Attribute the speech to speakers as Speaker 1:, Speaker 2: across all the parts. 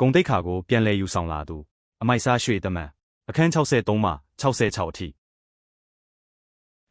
Speaker 1: ဂုံတိတ်ခါကိုပြန်လည်ယူဆောင်လာသူအမိုက်စားရွှေတမန်အခန်း63မှ66အထိ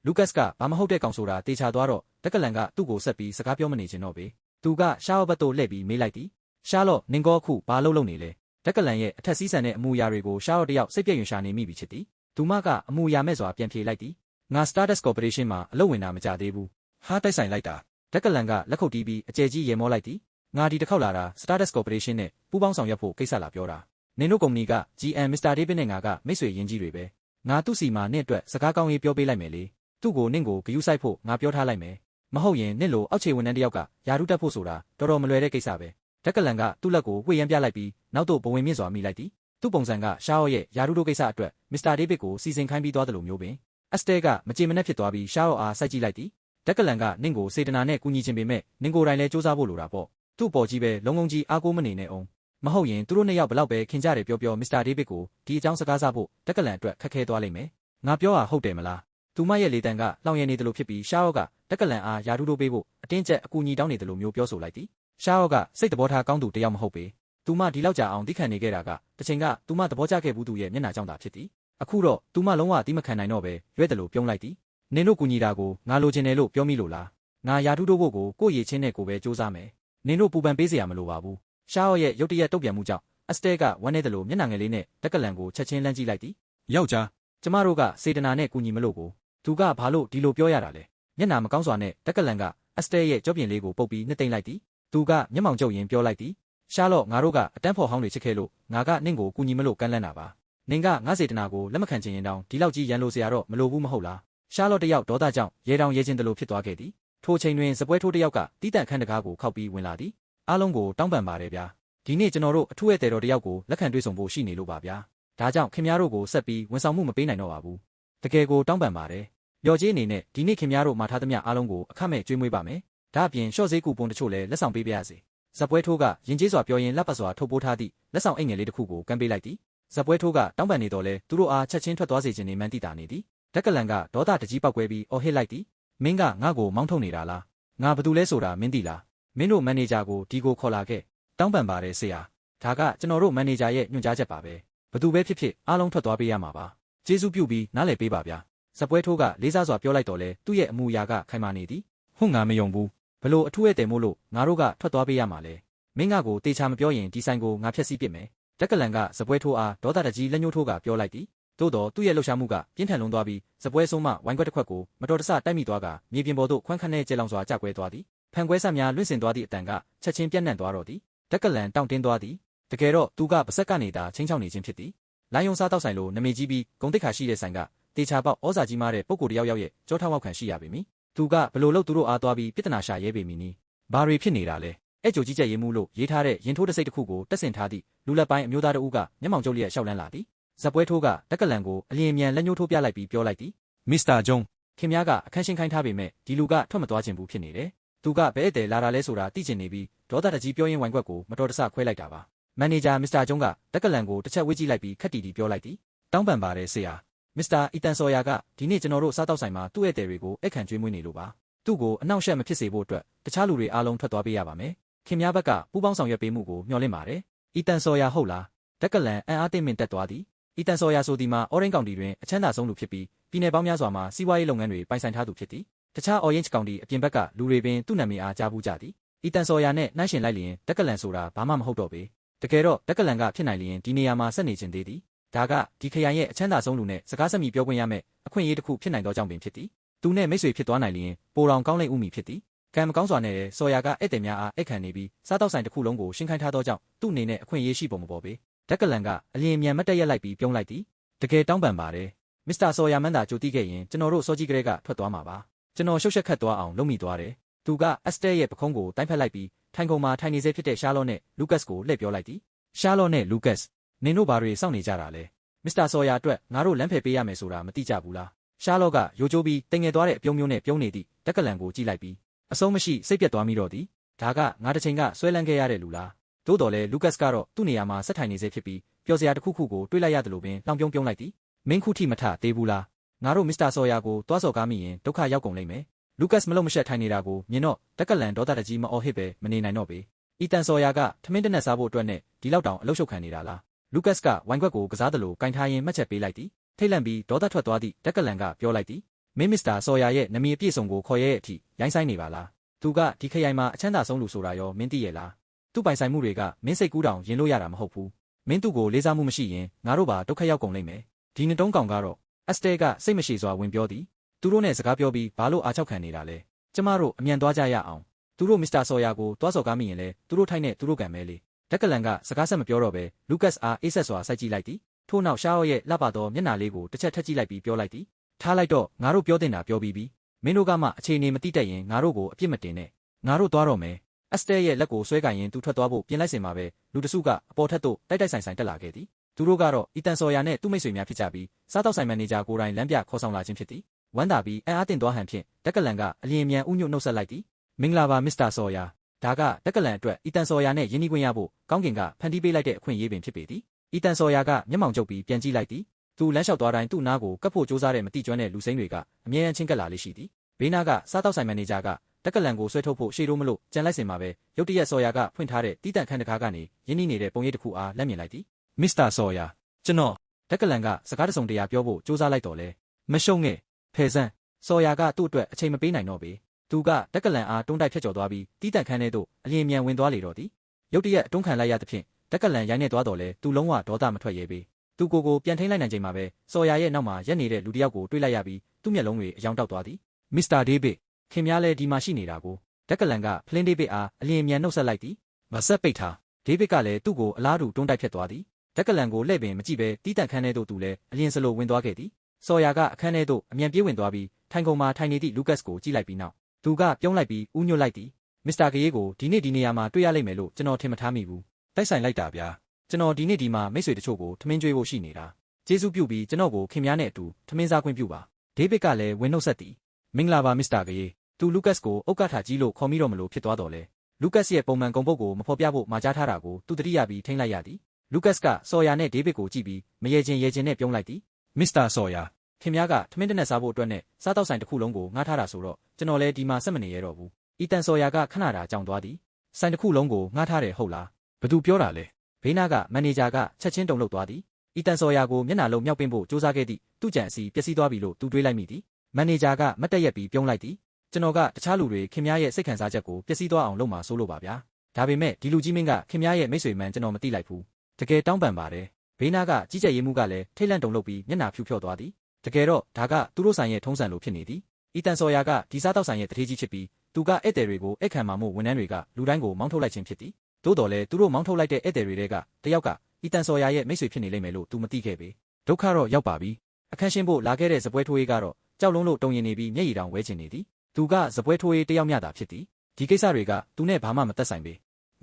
Speaker 2: လူကတ်စ်ကဘာမဟုတ်တဲ့ကောင်ဆိုတာတေချာသွားတော့တက်ကလန်ကသူ့ကိုဆက်ပြီးစကားပြောမနေချင်တော့ပေသူကရှားဘတ်တို့လှည့်ပြီးမေးလိုက်သည်ရှားလော့နင်ကောအခုဘာလုပ်လုပ်နေလဲတက်ကလန်ရဲ့အထက်စီးဆန်တဲ့အမူအရာတွေကိုရှားတော့တယောက်စိတ်ပြည့်ရင်ရှာနေမိပြီချစ်သည်သူမကအမူအရာမဲ့စွာပြန်ဖြေလိုက်သည်ငါ Stardust Corporation မှာအလုပ်ဝင်တာမကြသေးဘူးဟာတိုက်ဆိုင်လိုက်တာတက်ကလန်ကလက်ခုပ်တီးပြီးအကျယ်ကြီးရေမောလိုက်သည် ငါဒီတစ်ခေါက်လာတာ Stardust Corporation နဲ့ပူးပေါင်းဆောင်ရွက်ဖို့ကိစ္စလာပြောတာနင်တို့ကုမ္ပဏီက GM Mr. David နဲ့ငါကမိတ်ဆွေရင်းကြီးတွေပဲငါသူ့စီမှာနင့်အတွက်စကားကောင်းရေးပြောပေးလိုက်မယ်လေသူ့ကိုနင့်ကိုဂယုစိုက်ဖို့ငါပြောထားလိုက်မယ်မဟုတ်ရင်နင့်လိုအောက်ခြေဝန်ထမ်းတစ်ယောက်ကယာရုတက်ဖို့ဆိုတာတော်တော်မလွယ်တဲ့ကိစ္စပဲတက်ကလန်ကသူ့လက်ကိုဝှေ့ရမ်းပြလိုက်ပြီးနောက်တော့ဘဝင်မြင့်စွာမိလိုက်သည်သူ့ပုံစံကရှားအော့ရဲ့ယာရုတို့ကိစ္စအတွက်မစ္စတာဒေးဗစ်ကိုစီစဉ်ခိုင်းပြီးသွားတယ်လို့မျိုးပင်အစတဲကမကြေမနက်ဖြစ်သွားပြီးရှားအော့အားစိုက်ကြည့်လိုက်သည်တက်ကလန်ကနင့်ကိုစေတနာနဲ့ကူညီခြင်းပေမဲ့နင့်ကိုယ်တိုင်လည်းစူးစမ်းဖို့လိုတာပေါ့ သူ့ပေါ်ကြီးပဲလုံးလုံးကြီးအားကိုးမနေနဲ့အောင်မဟုတ်ရင်သူတို့နှစ်ယောက်ဘလောက်ပဲခင်ကြတယ်ပြောပြောမစ္စတာဒေးဗစ်ကိုဒီအကြောင်းစကားစားဖို့တက်ကလန်အတွက်ခက်ခဲသွားလိမ့်မယ်ငါပြောတာဟုတ်တယ်မလားသူမရဲ့လေတံကလောင်ရည်နေတယ်လို့ဖြစ်ပြီးရှားအော့ကတက်ကလန်အားယာရုတို့ပေးဖို့အတင်းကျပ်အကူအညီတောင်းနေတယ်လို့မျိုးပြောဆိုလိုက်သည်ရှားအော့ကစိတ်တဘောထားကောင်းသူတယောက်မဟုတ်ပေသူမဒီလောက်ကြာအောင်တိခံနေခဲ့တာကတချိန်ကသူမသဘောကျခဲ့ဘူးသူရဲ့မျက်နှာကြောင့်သာဖြစ်သည်အခုတော့သူမလုံးဝတိမခံနိုင်တော့ပဲရွဲ့တယ်လို့ပြုံးလိုက်သည်နင်တို့ကူညီတာကိုငါလိုချင်တယ်လို့ပြောမိလို့လားငါယာထုတို့ဖို့ကိုကိုယ့်ရည်ချင်းနဲ့ကိုပဲစူးစမ်းမယ် နင်တို့ပူပန်ပေးစရာမလိုပါဘူးရှားအော့ရဲ့ရုတ်တရက်တုတ်ပြန်မှုကြောင့်အစတဲကဝမ်းနေတယ်လို့မျက်နှာငယ်လေးနဲ့တက်ကလန်ကိုချက်ချင်းလှမ်းကြည့်လိုက်သည်
Speaker 1: ယောက်ျား
Speaker 2: ကျမတို့ကစေတနာနဲ့ကူညီမလို့ကိုသူကဘာလို့ဒီလိုပြောရတာလဲမျက်နှာမကောင်းစွာနဲ့တက်ကလန်ကအစတဲရဲ့ကြောပြင်လေးကိုပုတ်ပြီးနှစ်သိမ့်လိုက်သည်သူကမျက်မှောင်ကျုပ်ရင်ပြောလိုက်သည်ရှားလော့ငါတို့ကအတန်းဖော်ဟောင်းတွေချစ်ခဲ့လို့ငါကနင့်ကိုကူညီမလို့ကမ်းလှမ်းတာပါနင်ကငါစေတနာကိုလက်မခံချင်ရင်တောင်ဒီလောက်ကြီးရန်လိုစရာတော့မလိုဘူးမဟုတ်လားရှားလော့တယောက်ဒေါသကြောင့်ရေတောင်ရဲချင်းတလို့ဖြစ်သွားခဲ့သည် ထိုချိန်တွင်စပွဲထိုးတယောက်ကတီးတန့်ခန်းတကားကိုခောက်ပြီးဝင်လာသည်အားလုံးကိုတောင်းပန်ပါတယ်ဗျာဒီနေ့ကျွန်တော်တို့အထူးရဲ့တဲတော်တယောက်ကိုလက်ခံတွေ့ဆုံဖို့ရှိနေလို့ပါဗျာဒါကြောင့်ခင်ဗျားတို့ကိုဆက်ပြီးဝန်ဆောင်မှုမပေးနိုင်တော့ပါဘူးတကယ်ကိုတောင်းပန်ပါတယ်လျော်ကြေးအနေနဲ့ဒီနေ့ခင်ဗျားတို့မှာထားသမျှအားလုံးကိုအခမဲ့ကျွေးမွေးပါမယ်ဒါအပြင်ရှော့ဈေးကူပွန်တချို့လည်းလက်ဆောင်ပေးပါရစေဇက်ပွဲထိုးကရင်ကျေးစွာပြောရင်လက်ပတ်စွာထုတ်ပိုးထားသည့်လက်ဆောင်အိတ်ငယ်လေးတစ်ခုကိုကမ်းပေးလိုက်သည်ဇက်ပွဲထိုးကတောင်းပန်နေတော့လဲသူတို့အားချက်ချင်းထွက်သွားစေခြင်းနေမှန်းသိတာနေသည်တက်ကလန်ကဒေါသတကြီးပောက်ကွဲပြီးအော်ဟစ်လိုက်သည် မင်းကငါ့ကိုမောင်းထုတ်နေတာလားငါဘာတူလဲဆိုတာမင်းသိလားမင်းတို့မန်နေဂျာကိုဒီကိုခေါ်လာခဲ့တောင်းပန်ပါတယ်ဆရာဒါကကျွန်တော်တို့မန်နေဂျာရဲ့ညွှန်ကြားချက်ပါပဲဘသူပဲဖြစ်ဖြစ်အားလုံးထွက်သွားပေးရမှာပါကျေးဇူးပြုပြီးနားလည်ပေးပါဗျာဇက်ပွဲထိုးကလေးစားစွာပြောလိုက်တော့လဲသူ့ရဲ့အမူအရာကခိုင်မာနေသည်ဟုတ်ငါမယုံဘူးဘလို့အထူးရဲ့တယ်မို့လို့ငါတို့ကထွက်သွားပေးရမှာလဲမင်းကကိုတေချာမပြောရင်ဒီဆိုင်ကိုငါဖျက်ဆီးပစ်မယ်တက်ကလန်ကဇပွဲထိုးအားဒေါသတကြီးလက်ညှိုးထိုးကပြောလိုက်သည် သို့တော့သူ့ရဲ့လှုပ်ရှားမှုကပြင်းထန်လွန်းသွားပြီးဇပွဲဆုံးမှဝိုင်းခွက်တစ်ခွက်ကိုမတော်တဆတိုက်မိသွားကမြေပြင်ပေါ်သို့ခွန်းခန့်နဲ့ကျဲလောင်စွာကျကွဲသွားသည်ဖန်ကွဲဆများလွင့်စင်သွားသည့်အတန်ကချက်ချင်းပြန့်နှံ့သွားတော့သည်တက်ကလန်တောင့်တင်းသွားသည်တကယ်တော့သူကပါဆက်ကနေသာချင်းချောင်းနေခြင်းဖြစ်သည်လိုင်းယုံစားတောက်ဆိုင်လိုနမေကြီးပြီးဂုံတိတ်ခါရှိတဲ့ဆိုင်ကတေချာပေါက်ဩဇာကြီးမားတဲ့ပုံကိုတယောက်ယောက်ရဲ့ကြောထောက်ဝေါက်ခံရှိရပေမည်သူကဘလို့လို့သူတို့အားသွားပြီးပြဿနာရှာရဲပေမည်နီဘာတွေဖြစ်နေတာလဲအဲ့ကြိုကြီးကြက်ရေးမှုလို့ရေးထားတဲ့ရင်ထိုးတစိတ်တစ်ခုကိုတက်ဆင်ထားသည့်လူလက်ပိုင်းအမျိုးသားတဦးကမျက်မှောင်ကျုပ်လျက်ရှောက်လန်းလာသည် ဇက်ပွဲထိုးကတက်ကလန်ကိုအလျင်မြန်လက်ညှိုးထိုးပြလိုက်ပြီးပြောလိုက်သည်
Speaker 1: မစ္စတာဂျုံ
Speaker 2: ခင်များကအခန်းရှင်းခိုင်းထားပေမဲ့ဒီလူကထွက်မသွားခြင်းဘူးဖြစ်နေတယ်သူကဘဲတဲ့လာတာလဲဆိုတာသိချင်နေပြီးဒေါသတကြီးပြောရင်းဝိုင်ခွက်ကိုမတော်တဆခွဲလိုက်တာပါမန်နေဂျာမစ္စတာဂျုံကတက်ကလန်ကိုတစ်ချက်ဝေ့ကြည့်လိုက်ပြီးခက်တီတီပြောလိုက်သည်တောင်းပန်ပါတယ်ဆရာမစ္စတာအီတန်ဆော်ယာကဒီနေ့ကျွန်တော်တို့စားတောက်ဆိုင်မှာသူ့ရဲ့တဲ့တွေကိုအခန့်ကျွေးမွေးနေလို့ပါသူ့ကိုအနှောင့်အယှက်မဖြစ်စေဖို့အတွက်တခြားလူတွေအားလုံးထွက်သွားပေးရပါမယ်ခင်များဘက်ကပူးပေါင်းဆောင်ရွက်ပေးမှုကိုမျှော်လင့်ပါတယ်အီတန်ဆော်ယာဟုတ်လားတက်ကလန်အန်အားသိမ့်မင်တက်သွားသည် အီတန်ဆော်ယာဆိုဒီမှာအော်ရင်ကောင်တီတွင်အချမ်းသာဆုံးလူဖြစ်ပြီးပြည်내ပေါင်းများစွာမှာစီးပွားရေးလုပ်ငန်းတွေပိုင်ဆိုင်ထားသူဖြစ်သည်တခြားအော်ရင်ကောင်တီအပြင်ဘက်ကလူတွေပင်သူ့နာမည်အားကြားဘူးကြသည်အီတန်ဆော်ယာနဲ့နှိုင်းရှင်လိုက်လျင်တက်ကလန်ဆိုတာဘာမှမဟုတ်တော့ပေတကယ်တော့တက်ကလန်ကဖြစ်နိုင်လျင်ဒီနေရာမှာဆက်နေခြင်းသေးသည်ဒါကဒီခရိုင်ရဲ့အချမ်းသာဆုံးလူနဲ့စကားဆက်မိပြောခွင့်ရမယ်အခွင့်အရေးတစ်ခုဖြစ်နိုင်သောကြောင့်ပင်ဖြစ်သည်သူနဲ့မိတ်ဆွေဖြစ်သွားနိုင်လျင်ပိုတော်ကောင်းလိမ့်ဦးမည်ဖြစ်သည်ကံမကောင်းစွာနဲ့ဆော်ယာကဧည့်သည်များအားအိတ်ခံနေပြီးစားတောက်ဆိုင်တစ်ခုလုံးကိုရှင်းခိုင်းထားသောကြောင့်သူ့အနေနဲ့အခွင့်အရေးရှိပုံမပေါ်ပေ တက်ကလန်ကအလျင်မြန်မတ်တက်ရက်လိုက်ပြီးပြုံးလိုက်သည်တကယ်တောင်းပန်ပါတယ်မစ္စတာဆော်ယာမန်သာကြိုတိခဲ့ရင်ကျွန်တော်တို့စောကြီးကလေးကထွက်သွားမှာပါကျွန်တော်ရှုပ်ရှက်ခတ်သွားအောင်လုပ်မိသွားတယ်သူကအက်စတဲရဲ့ပခုံးကိုတိုင်းဖက်လိုက်ပြီးထိုင်ကုန်မှာထိုင်နေစေဖြစ်တဲ့ရှားလော့နဲ့လူကတ်ကိုလှည့်ပြောလိုက်သည်ရှားလော့နဲ့လူကတ်နင်တို့ဘာတွေစောင့်နေကြတာလဲမစ္စတာဆော်ယာအတွက်ငါတို့လမ်းဖယ်ပေးရမယ်ဆိုတာမသိကြဘူးလားရှားလော့ကရိုးချိုးပြီးတင်ငယ်သွားတဲ့အပြုံးမျိုးနဲ့ပြုံးနေသည့်တက်ကလန်ကိုကြည့်လိုက်ပြီးအဆုံးမရှိစိတ်ပြတ်သွားမိတော့သည်ဒါကငါတစ်ချိန်ကဆွဲလန်းခဲ့ရတဲ့လူလား သို့တော်လဲလူကတ်ကတော့သူ့နေရာမှာဆက်ထိုင်နေစေဖြစ်ပြီးပျော်စရာတစ်ခုခုကိုတွေးလိုက်ရတယ်လို့ပင်လောင်ပြုံးပြုံးလိုက်သည်မင်းခုထိမထသေးဘူးလားငါတို့မစ္စတာဆော်ယာကိုတွားစော်ကားမိရင်ဒုက္ခရောက်ကုန်လိမ့်မယ်လူကတ်မလုံးမရှက်ထိုင်နေတာကိုမြင်တော့တက်ကလန်ဒေါသတကြီးမအော်ဟစ်ပဲမနေနိုင်တော့ပေအီတန်ဆော်ယာကထမင်းတစ်နက်စားဖို့အတွက်နဲ့ဒီလောက်တောင်အလုရှုပ်ခံနေတာလားလူကတ်ကဝိုင်ခွက်ကိုကစားသလိုကင်ထားရင်းမှတ်ချက်ပေးလိုက်သည်ထိတ်လန့်ပြီးဒေါသထွက်သွားသည့်တက်ကလန်ကပြောလိုက်သည်မင်းမစ္စတာဆော်ယာရဲ့နမီအပြည့်စုံကိုခေါ်ရဲတဲ့အထိရိုင်းဆိုင်နေပါလားသူကဒီခရိုင်မှာအချမ်းသာဆုံးလူဆိုတာရောမင်းသိရဲ့လား သူ့ပိုင်ဆိုင်မှုတွေကမင်းစိတ်ကူးတောင်ရင်လို့ရတာမဟုတ်ဘူးမင်းသူ့ကိုလေးစားမှုမရှိရင်ငါတို့ပါဒုက္ခရောက်ကုန်လိမ့်မယ်ဒီနှစ်တုံးကောင်ကတော့အက်စတဲကစိတ်မရှိစွာဝင်ပြောသည်သူတို့နဲ့စကားပြောပြီးဘာလို့အားချောက်ခံနေတာလဲကျမတို့အမြန်သွားကြရအောင်သူတို့မစ္စတာဆော်ယာကိုတွားစော်ကားမိရင်လဲသူတို့ထိုက်နဲ့သူတို့ကံမဲလေဒက်ကလန်ကစကားဆက်မပြောတော့ပဲလူကတ်အားအေးဆက်စွာစိုက်ကြည့်လိုက်သည်ထို့နောက်ရှားရော့ရဲ့လှပသောမျက်နှာလေးကိုတစ်ချက်ထက်ကြည့်လိုက်ပြီးပြောလိုက်သည်ထားလိုက်တော့ငါတို့ပြောတင်တာပြောပြီးပြီမင်းတို့ကမှအခြေအနေမတိတက်ရင်ငါတို့ကိုအပြစ်မတင်နဲ့ငါတို့သွားတော့မယ် အက်စတဲရဲ့လက်ကိုဆွဲကင်ရင်သူထွက်သွားဖို့ပြင်လိုက်စင်မှာပဲလူတစုကအပေါ်ထက်သို့တိုက်တိုက်ဆိုင်ဆိုင်တက်လာခဲ့သည်သူတို့ကတော့အီတန်ဆော်ယာနဲ့သူ့မိတ်ဆွေများဖြစ်ကြပြီးစားတော့ဆိုင်မန်နေဂျာကိုယ်တိုင်လမ်းပြခေါ်ဆောင်လာခြင်းဖြစ်သည်ဝမ်းသာပြီးအံ့အားသင့်သွားဟန်ဖြင့်ဒက်ကလန်ကအလျင်မြန်ဥညွတ်နှုတ်ဆက်လိုက်သည်မင်္ဂလာပါမစ္စတာဆော်ယာဒါကဒက်ကလန်အတွက်အီတန်ဆော်ယာနဲ့ယင်းနှီးခွင့်ရဖို့ကောင်းကင်ကဖန်တီးပေးလိုက်တဲ့အခွင့်အရေးပင်ဖြစ်ပေသည်အီတန်ဆော်ယာကမျက်မှောင်ကျုပ်ပြီးပြန်ကြည့်လိုက်သည်သူလမ်းလျှောက်သွားတိုင်းသူ့နားကိုကပ်ဖို့ကြိုးစားတဲ့မတိကျွမ်းတဲ့လူစိမ်းတွေကအမြဲတမ်းချင်းကပ်လာလေးရှိသည်ဘေးနားကစားတော့ဆိုင်မန်နေဂျာက တက်ကလန်ကိုဆွဲထုတ်ဖို့ရှေ့တိုးမလို့ကြံလိုက်စင်မှာပဲရုတ်တရက်ဆော်ယာကဖွင့်ထားတဲ့တီးတန့်ခန်းတကားကနေရင်းနှီးနေတဲ့ပုံရိပ်တစ်ခုအားလက်မြင်လိုက်သည်မစ္စတာဆော်ယာကျွန်တော်တက်ကလန်ကစကားတစုံတရာပြောဖို့ကြိုးစားလိုက်တော့လဲမရှုံငဲ့ဖယ်ဆန်းဆော်ယာကသူ့အတွက်အချိန်မပေးနိုင်တော့ပေသူကတက်ကလန်အားတွန်းတိုက်ဖြတ်ကျော်သွားပြီးတီးတန့်ခန်းထဲသို့အလျင်မြန်ဝင်သွားလေတော့သည်ရုတ်တရက်အတွန်းခံလိုက်ရသဖြင့်တက်ကလန်ရိုင်းနေသွားတော့လဲသူလုံးဝဒေါသမထွက်ရဲပေသူကိုယ်ကိုပြန်ထိန်လိုက်နိုင်ချိန်မှာပဲဆော်ယာရဲ့နောက်မှာရက်နေတဲ့လူတစ်ယောက်ကိုတွေ့လိုက်ရပြီးသူ့မျက်လုံးတွေအယောင်တောက်သွားသည်မစ္စတာဒေးဗစ် ခင်များလဲဒီမှာရှိနေတာကိုတက်ကလန်ကဖလင်းဒေးဗစ်အားအလျင်မြန်နှုတ်ဆက်လိုက်သည်မဆက်ပိတ်ထားဒေးဗစ်ကလည်းသူ့ကိုအလားတူတွန်းတိုက်ဖြတ်သွားသည်တက်ကလန်ကိုလှည့်ပင်မကြည့်ပဲတီးတန့်ခန်းထဲသို့သူလည်းအလျင်စလိုဝင်သွားခဲ့သည်ဆော်ယာကအခန်းထဲသို့အမြန်ပြေးဝင်သွားပြီးထိုင်ကုန်မှာထိုင်နေသည့်လူကတ်စ်ကိုကြည့်လိုက်ပြီးနောက်သူကပြုံးလိုက်ပြီးဥညွတ်လိုက်သည်မစ္စတာဂေးကိုဒီနေ့ဒီနေရာမှာတွေ့ရလိမ့်မယ်လို့ကျွန်တော်ထင်မထားမိဘူးတိုက်ဆိုင်လိုက်တာဗျာကျွန်တော်ဒီနေ့ဒီမှာမိတ်ဆွေတချို့ကိုထမင်းကျွေးဖို့ရှိနေတာကျေးဇူးပြုပြီးကျွန်တော်ကိုခင်များနဲ့အတူထမင်းစားခွင့်ပြုပါဒေးဗစ်ကလည်းဝင်းနှုတ်ဆက်သည်မင်္ဂလာပါမစ္စတာဂေး သူလူကတ်စ်ကိုအုတ်ကထာကြီးလို့ခေါ်မိတော့မလို့ဖြစ်သွားတော့လေလူကတ်စ်ရဲ့ပုံမှန်ဂုံပုတ်ကိုမဖော်ပြဖို့မှာကြားထားတာကိုသူတတိယပြီးထိန်းလိုက်ရသည်လူကတ်စ်ကဆော်ယာနဲ့ဒေးဗစ်ကိုကြည့်ပြီးမရေချင်းရေချင်းနဲ့ပြုံးလိုက်သည်မစ္စတာဆော်ယာခင်ဗျားကထမင်းတနက်စားဖို့အတွက်နဲ့စားတော့ဆိုင်တစ်ခုလုံးကိုငှားထားတာဆိုတော့ကျွန်တော်လည်းဒီမှာဆက်မနေရတော့ဘူးအီတန်ဆော်ယာကခဏတာကြောင်သွားသည်ဆိုင်တစ်ခုလုံးကိုငှားထားတယ်ဟုတ်လားဘသူပြောတာလဲဘေးနားကမန်နေဂျာကချက်ချင်းတုံလှုပ်သွားသည်အီတန်ဆော်ယာကိုမျက်နှာလုံးမြောက်ပင်းဖို့စူးစမ်းခဲ့သည့်သူ့ကြံအစီပျက်စီးသွားပြီလို့သူတွေးလိုက်မိသည်မန်နေဂျာကမတ်တက်ရက်ပြီးပြုံးလိုက်သည် ကျွန်တော်ကတခြားလူတွေခင်ဗျားရဲ့စိတ်ခံစားချက်ကိုပျက်စီးသွားအောင်လုပ်မှာစိုးလို့ပါဗျာဒါပေမဲ့ဒီလူကြီးမင်းကခင်ဗျားရဲ့မိတ်ဆွေမှန်ကျွန်တော်မသိလိုက်ဘူးတကယ်တောင်းပန်ပါတယ်ဘေးနားကကြီးကြပ်ရေးမှုကလည်းထိတ်လန့်တုန်လှုပ်ပြီးမျက်နှာဖြူဖြော့သွားသည်တကယ်တော့ဒါကသူတို့ဆိုင်ရဲ့ထုံးစံလိုဖြစ်နေသည်အီတန်ဆော်ယာကဒီစားတောက်ဆိုင်ရဲ့တထေးကြီးဖြစ်ပြီးသူကဧည့်သည်တွေကိုအိတ်ခံမှာမို့ဝန်ထမ်းတွေကလူတိုင်းကိုမောင်းထုတ်လိုက်ခြင်းဖြစ်သည်သို့တော်လည်းသူတို့မောင်းထုတ်လိုက်တဲ့ဧည့်သည်တွေကတယောက်ကအီတန်ဆော်ယာရဲ့မိတ်ဆွေဖြစ်နေလိမ့်မယ်လို့သူမသိခဲ့ပေဒုက္ခတော့ရောက်ပါပြီအခန်းရှင်းဖို့လာခဲ့တဲ့ဇပွဲထိုးရေးကတော့ကြောက်လုံးလို့တုံရင်နေပြီးမျက်ရည်တောင်ဝဲချင်နေသည် သူကဇပွဲထိုးရေးတယောက်မျှတာဖြစ်သည်ဒီကိစ္စတွေကသူနဲ့ဘာမှမသက်ဆိုင်ပေ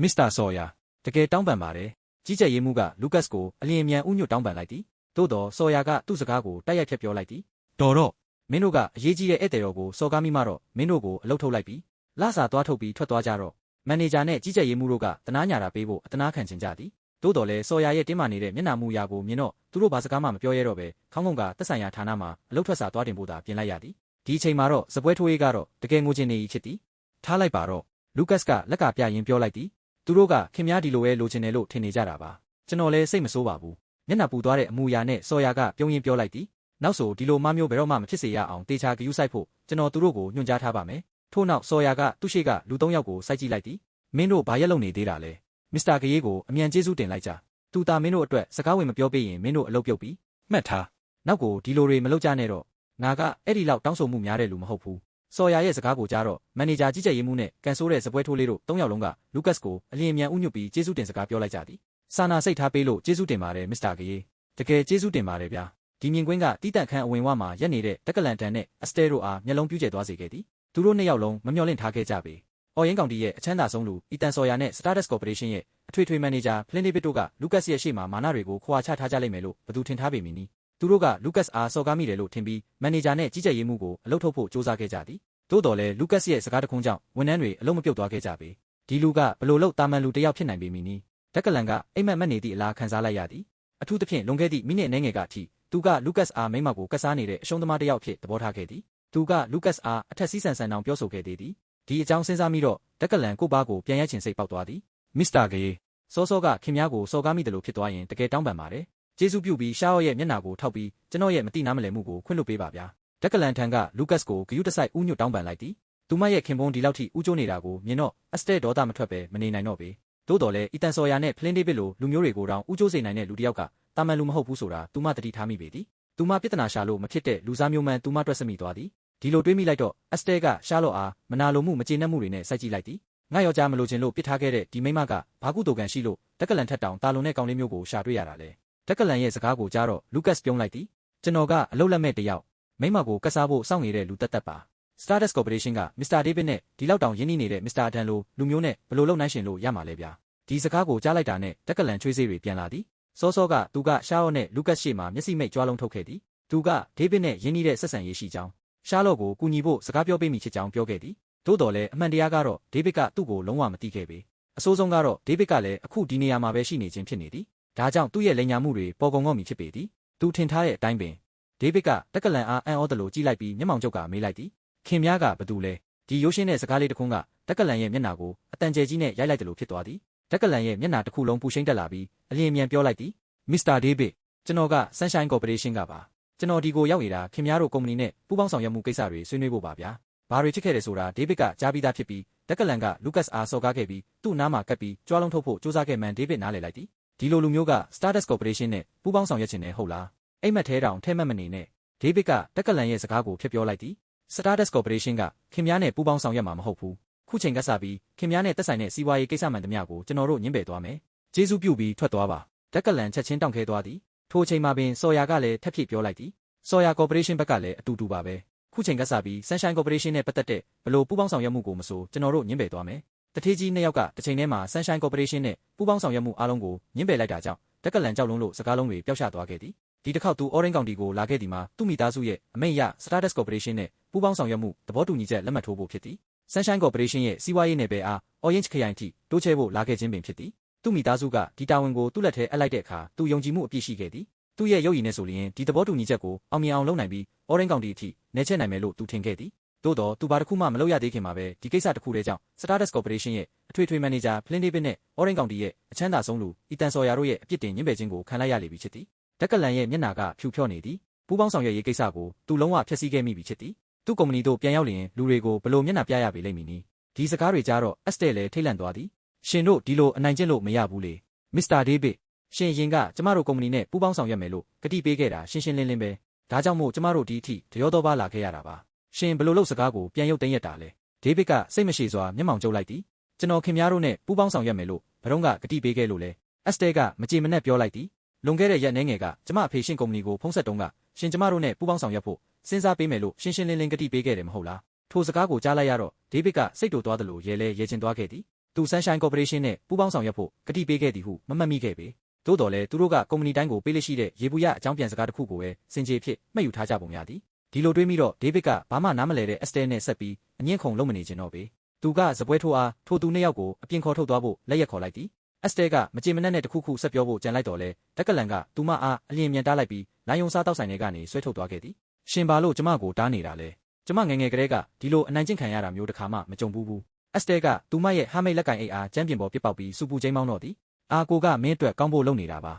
Speaker 2: မစ္စတာဆော်ယာတကယ်တောင်းပန်ပါတယ်ကြီးကြပ်ရေးမှုကလူကတ်စ်ကိုအလျင်မြန်ဥညွတ်တောင်းပန်လိုက်သည်သို့တော်ဆော်ယာကသူ့စကားကိုတိုက်ရိုက်ဖြတ်ပြောလိုက်သည်တော်တော့မင်းတို့ကအရေးကြီးတဲ့ဧည့်သည်တော်ကိုစော်ကားမိမှတော့မင်းတို့ကိုအလုတ်ထုတ်လိုက်ပြီးလစာသွားထုတ်ပြီးထွက်သွားကြတော့မန်နေဂျာနဲ့ကြီးကြပ်ရေးမှုတို့ကတနာညာတာပေးဖို့အတနာခံချင်ကြသည်သို့တော်လဲဆော်ယာရဲ့တင်းမာနေတဲ့မျက်နှာမူရာကိုမြင်တော့သူတို့ဘာစကားမှမပြောရတော့ပဲခေါင်းကုန်းကတက်ဆိုင်ရာဌာနမှာအလုတ်ထွက်စာသွားတင်ဖို့သာပြင်လိုက်ရသည် ဒီအချိန်မှာတော့စပွဲထိုးရေးကတော့တကယ်ငိုချင်နေ၏ဖြစ်သည်ထားလိုက်ပါတော့လူကတ်စ်ကလက်ကပြရင်ပြောလိုက်သည်သူတို့ကခင်များဒီလိုပဲလိုချင်တယ်လို့ထင်နေကြတာပါကျွန်တော်လည်းစိတ်မဆိုးပါဘူးမျက်နှာပူသွားတဲ့အမူအရာနဲ့စော်ယာကပြုံးရင်ပြောလိုက်သည်နောက်ဆိုဒီလိုမမျိုးဘယ်တော့မှမဖြစ်စေရအောင်တေချာဂယူးဆိုင်ဖို့ကျွန်တော်သူတို့ကိုညွှန်ကြားထားပါမယ်ထို့နောက်စော်ယာကသူ့ရှိကလူသုံးယောက်ကိုစိုက်ကြည့်လိုက်သည်မင်းတို့ဘာရက်လုံနေသေးတာလဲမစ္စတာဂေးကိုအမြန်ကျေးဇူးတင်လိုက်ကြသူတာမင်းတို့အတွက်စကားဝင်မပြောပေးရင်မင်းတို့အလုပ်ပြုတ်ပြီးမှတ်ထားနောက်ကိုဒီလိုတွေမလုပ်ကြနဲ့တော့ ငါကအဲ့ဒီလောက်တောင်းဆိုမှုများတဲ့လူမဟုတ်ဘူးစော်ယာရဲ့စကားကိုကြားတော့မန်နေဂျာကြီးကြပ်ရေးမှုနဲ့ကန်ဆိုးတဲ့စပွဲထိုးလေးတို့သုံးယောက်လုံးကလူကတ်စ်ကိုအလျင်မြန်ဥညွတ်ပြီးကျေးဇူးတင်စကားပြောလိုက်ကြသည်စာနာစိတ်ထားပေးလို့ကျေးဇူးတင်ပါတယ်မစ္စတာဂေးတကယ်ကျေးဇူးတင်ပါတယ်ဗျာဒီမြင်ကွင်းကတီးတန့်ခန်းအဝင်ဝမှာရက်နေတဲ့တက်ကလန်တန်နဲ့အစတဲတို့အားမျက်လုံးပြူးကျဲသွားစေခဲ့သည်သူတို့နှစ်ယောက်လုံးမမျှော်လင့်ထားခဲ့ကြပေအော်ရင်ကောင်တီရဲ့အချမ်းသာဆုံးလူအီတန်ဆော်ယာနဲ့ Stardust Corporation ရဲ့အထွေထွေမန်နေဂျာဖလင်ဒေးဗစ်တို့ကလူကတ်စ်ရဲ့ရှေ့မှာမာနတွေကိုခွာချထားကြလိမ့်မယ်လို့ဘသူထင်ထားပေမည်နီ သူတို့ကလူကတ်စ်အားစော်ကားမိတယ်လို့ထင်ပြီးမန်နေဂျာနဲ့ကြီးကြပ်ရေးမှုကိုအလုပ်ထုတ်ဖို့စ조사ခဲ့ကြသည်သို့တော်လည်းလူကတ်စ်ရဲ့စကားတခုံးကြောင့်ဝန်ထမ်းတွေအလုံးမပြုတ်သွားခဲ့ကြပေဒီလူကဘလို့လို့တာမန်လူတစ်ယောက်ဖြစ်နိုင်ပေမည်နီတက်ကလန်ကအိမ်မက်မက်နေသည့်အလားခံစားလိုက်ရသည်အထူးသဖြင့်လွန်ခဲ့သည့်မိနစ်အနည်းငယ်ကအထိသူကလူကတ်စ်အားမိမကိုကစားနေတဲ့အရှုံးသမားတစ်ယောက်ဖြစ်သဘောထားခဲ့သည်သူကလူကတ်စ်အားအထက်စီးဆန်ဆန်အောင်ပြောဆိုခဲ့သေးသည်ဒီအကြောင်းစဉ်းစားမိတော့တက်ကလန်ကိုပါကိုပြန်ရိုက်ချင်စိတ်ပေါက်သွားသည်မစ္စတာဂေးစောစောကခင်များကိုစော်ကားမိတယ်လို့ဖြစ်သွားရင်တကယ်တောင်းပန်ပါတယ် ကျေးဇူးပြုပြီးရှားရော့ရဲ့မျက်နှာကိုထောက်ပြီးကျွန်တော်ရဲ့မတိနားမလည်မှုကိုခွင့်လွှတ်ပေးပါဗျာဒက်ကလန်ထံကလူကတ်ကိုဂယုတစိုက်ဥညွတ်တောင်းပန်လိုက်သည်သူမရဲ့ခင်ပွန်းဒီလောက်ထိဥကျိုးနေတာကိုမြင်တော့အစတဲ့ဒေါသမထွက်ပဲမနေနိုင်တော့ပေသို့တော်လည်းအီတန်ဆော်ယာနဲ့ဖလင်းဒေးဗစ်လိုလူမျိုးတွေကိုတောင်ဥကျိုးစေနိုင်တဲ့လူတစ်ယောက်ကတာမန်လူမဟုတ်ဘူးဆိုတာသူမတတိထားမိပေသည်သူမပြဿနာရှာလို့မဖြစ်တဲ့လူစားမျိုးမှန်သူမတွက်စမိသွားသည်ဒီလိုတွေးမိလိုက်တော့အစတဲကရှားလော့အားမနာလိုမှုမကျေနပ်မှုတွေနဲ့စိုက်ကြည့်လိုက်သည်ငါယောက်ျားမလိုချင်လို့ပြစ်ထားခဲ့တဲ့ဒီမိမကဘာကုတုကန်ရှိလို့တက်ကလန်ထက်တောင်တာလွန်တဲ့ကောင်လေးမျိုးကိုရှာတွေ့ရတာလေ တက်ကလန်ရဲ့စကားကိုကြားတော့လူကတ်ပြုံးလိုက်သည်ကျွန်တော်ကအလုတ်လက်မဲ့တယောက်မိမကိုကတ်စားဖို့စောင့်နေတဲ့လူတက်တက်ပါ Stardust Corporation က Mr. David နဲ့ဒီလောက်တောင်ရင်းနှီးနေတဲ့ Mr. Adan လိုလူမျိုးနဲ့ဘယ်လိုလုပ်နိုင်ရှင်လို့ရမှာလဲဗျာဒီစကားကိုကြားလိုက်တာနဲ့တက်ကလန်ချွေးစေးတွေပြန်လာသည်စောစောကသူကရှားရော့နဲ့လူကတ်ရှေ့မှာမျက်စိမိတ်ကြွားလုံးထုတ်ခဲ့သည်သူကဒေးဗစ်နဲ့ရင်းနှီးတဲ့ဆက်ဆံရေးရှိကြောင်းရှားလော့ကိုကူညီဖို့စကားပြောပေးမိဖြစ်ကြောင်းပြောခဲ့သည်သို့တော်လည်းအမှန်တရားကတော့ဒေးဗစ်ကသူ့ကိုလုံးဝမသိခဲ့ပေအဆိုးဆုံးကတော့ဒေးဗစ်ကလည်းအခုဒီနေရာမှာပဲရှိနေခြင်းဖြစ်နေသည် ဒါကြောင့်သူ့ရဲ့လိန်ညာမှုတွေပေါ်ကုန်ငေါ့မိဖြစ်ပေသည်သူထင်ထားတဲ့အတိုင်းပင်ဒေးဗစ်ကတက်ကလန်အားအံ့ဩသလိုကြည့်လိုက်ပြီးမျက်မှောင်ကျုပ်ကမေးလိုက်သည်ခင်များကဘသူလဲဒီရိုးရှင်းတဲ့စကားလေးတစ်ခုကတက်ကလန်ရဲ့မျက်နှာကိုအတန်ကျဲကြီးနဲ့ရိုက်လိုက်တယ်လို့ဖြစ်သွားသည်တက်ကလန်ရဲ့မျက်နှာတစ်ခုလုံးပူရှိန်တက်လာပြီးအလျင်မြန်ပြောလိုက်သည်မစ္စတာဒေးဗစ်ကျွန်တော်က Sunshine Corporation ကပါကျွန်တော်ဒီကိုရောက်နေတာခင်များတို့ကုမ္ပဏီနဲ့ပူးပေါင်းဆောင်ရွက်မှုကိစ္စတွေဆွေးနွေးဖို့ပါဗျာဘာတွေဖြစ်ခဲ့တယ်ဆိုတာဒေးဗစ်ကကြားပြီးသားဖြစ်ပြီးတက်ကလန်ကလူကတ်အားစော်ကားခဲ့ပြီးသူ့နားမှာကပ်ပြီးကြွားလုံးထုတ်ဖို့စူးစမ်းခဲ့မှန်ဒေးဗစ်နားလည်လိုက်သည် ဒီလိုလူမျိုးက Stardust Corporation နဲ့ပူးပေါင်းဆောင်ရွက်ခြင်းနဲ့ဟုတ်လားအိမ်မက်ထဲတောင်ထဲမက်မနေနဲ့ဒေးဗစ်ကတက်ကလန်ရဲ့စကားကိုဖျက်ပြောလိုက်သည် Stardust Corporation ကခင်များနဲ့ပူးပေါင်းဆောင်ရွက်မှာမဟုတ်ဘူးခုချိန်ကစပြီးခင်များနဲ့တက်ဆိုင်တဲ့စီးပွားရေးကိစ္စမှန်သမျှကိုကျွန်တော်တို့ညှင်းပယ်သွားမယ်ကျေးဇူးပြုပြီးထွက်သွားပါတက်ကလန်ချက်ချင်းတောင့်ခဲသွားသည်ထိုချိန်မှာပင်စော်ယာကလည်းထပ်ဖြည့်ပြောလိုက်သည်စော်ယာ Corporation ဘက်ကလည်းအတူတူပါပဲခုချိန်ကစပြီး Sunshine Corporation နဲ့ပတ်သက်တဲ့ဘလို့ပူးပေါင်းဆောင်ရွက်မှုကိုမဆိုကျွန်တော်တို့ညှင်းပယ်သွားမယ် တထေးကြီးနှစ်ယောက်ကတစ်ချိန်တည်းမှာ Sunshine Corporation နဲ့ပူးပေါင်းဆောင်ရွက်မှုအားလုံးကိုညှင်းပယ်လိုက်တာကြောင့်တက်ကလန်ကြောက်လုံးလို့စကားလုံးတွေပျောက်ကျသွားခဲ့သည်ဒီတစ်ခေါက်သူ Orange County ကိုလာခဲ့ဒီမှာသူ့မိသားစုရဲ့အမိတ်ရ Stardust Corporation နဲ့ပူးပေါင်းဆောင်ရွက်မှုသဘောတူညီချက်လက်မှတ်ထိုးဖို့ဖြစ်သည် Sunshine Corporation ရဲ့စီးပွားရေးနယ်ပယ်အား Orange ခရိုင်ထိတိုးချဲဖို့လာခဲ့ခြင်းပင်ဖြစ်သည်သူ့မိသားစုကဒီတာဝန်ကိုသူ့လက်ထဲအပ်လိုက်တဲ့အခါသူယုံကြည်မှုအပြည့်ရှိခဲ့သည်သူ့ရဲ့ရုပ်ရည်နဲ့ဆိုလျင်ဒီသဘောတူညီချက်ကိုအောင်မြင်အောင်လုပ်နိုင်ပြီး Orange County အထိနေချက်နိုင်မယ်လို့သူထင်ခဲ့သည် သို့တော့သူဘာတစ်ခုမှမလုပ်ရသေးခင်မှာပဲဒီကိစ္စတစ်ခုတည်းကြောင့် Stardust Corporation ရဲ့အထွေထွေမန်နေဂျာ Flynn David နဲ့ Orange County ရဲ့အချမ်းသာဆုံးလူ Ethan Sawyer တို့ရဲ့အပြစ်တင်ညှင်းပယ်ခြင်းကိုခံလိုက်ရလိမ့်ပြီဖြစ်သည်။ဒက်ကလန်ရဲ့မျက်နှာကဖြူဖြော့နေသည်။ပူးပေါင်းဆောင်ရွက်ရေးကိစ္စကိုသူလုံးဝဖျက်ဆီးခဲ့မိပြီဖြစ်သည်။သူ့ကုမ္ပဏီတို့ပြန်ရောက်လျင်လူတွေကိုဘလို့မျက်နှာပြရပေလိမ့်မည်နီ။ဒီစကားတွေကြားတော့ Estelle လည်းထိတ်လန့်သွားသည်။ရှင်တို့ဒီလိုအနိုင်ကျင့်လို့မရဘူးလေ။ Mr. David ရှင်ရင်ကကျမတို့ကုမ္ပဏီနဲ့ပူးပေါင်းဆောင်ရွက်မယ်လို့ကတိပေးခဲ့တာရှင်းရှင်းလင်းလင်းပဲ။ဒါကြောင့်မို့ကျမတို့ဒီအထိတရောတော့ပါလာခဲ့ရတာပါ။ ရှင်ဘလို့လို့စကားကိုပြန်ရုပ်သိမ်းရတာလဲ။ဒေးဗစ်ကစိတ်မရှိစွာမျက်မှောင်ကျုပ်လိုက်သည်။ကျွန်တော်ခင်များတို့နဲ့ပူးပေါင်းဆောင်ရွက်မယ်လို့ဘရုံးကကတိပေးခဲ့လို့လဲ။အက်စတဲကမကြေမနက်ပြောလိုက်သည်။လွန်ခဲ့တဲ့ရက်နှဲငယ်ကကျမအဖေရှင်ကုမ္ပဏီကိုဖုံးဆက်တုန်းကရှင်ကျမတို့နဲ့ပူးပေါင်းဆောင်ရွက်ဖို့စဉ်းစားပေးမယ်လို့ရှင်းရှင်းလင်းလင်းကတိပေးခဲ့တယ်မဟုတ်လား။ထိုစကားကိုကြားလိုက်ရတော့ဒေးဗစ်ကစိတ်တူသွားတယ်လို့ရဲလဲရဲချင်သွားခဲ့သည်။သူ Sunshine Corporation နဲ့ပူးပေါင်းဆောင်ရွက်ဖို့ကတိပေးခဲ့သည်ဟုမမှတ်မိခဲ့ပေ။သို့တော်လည်းသူတို့ကကုမ္ပဏီတိုင်းကိုပေးလက်ရှိတဲ့ရေဘူးရအကြောင်းပြန်စကားတစ်ခုကိုပဲစင်ကြေဖြစ်မှတ်ယူထားကြပုံရသည် ဒီလိုတွေးမိတော့ဒေးဗစ်ကဘာမှနားမလည်တဲ့အက်စတဲနဲ့ဆက်ပြီးအငင်းခုန်လုံးမနေချင်တော့ပေသူကစပွဲထိုးအားထိုသူနှစ်ယောက်ကိုအပြင်ခေါ်ထုတ်သွားဖို့လက်ရက်ခေါ်လိုက်သည်အက်စတဲကမကြေမနက်နဲ့တခုခုဆက်ပြောဖို့ကြံလိုက်တော့လဲတက်ကလန်ကသူမအားအလျင်မြန်တားလိုက်ပြီးလိုင်ယုံစားတောက်ဆိုင်တွေကနေဆွဲထုတ်သွားခဲ့သည်ရှင်ဘာလို့ကျမကိုတားနေတာလဲကျမငငယ်ကလေးကဒီလိုအနိုင်ကျင့်ခံရတာမျိုးတစ်ခါမှမကြုံဘူးဘူးအက်စတဲကသူမရဲ့ဟာမိတ်လက်ကင်အိတ်အားကျမ်းပြင်ပေါ်ပစ်ပေါက်ပြီးစူပူချင်းမောင်းတော့သည်အာကိုကမင်းအတွက်ကောင်းဖို့လုပ်နေတာပါ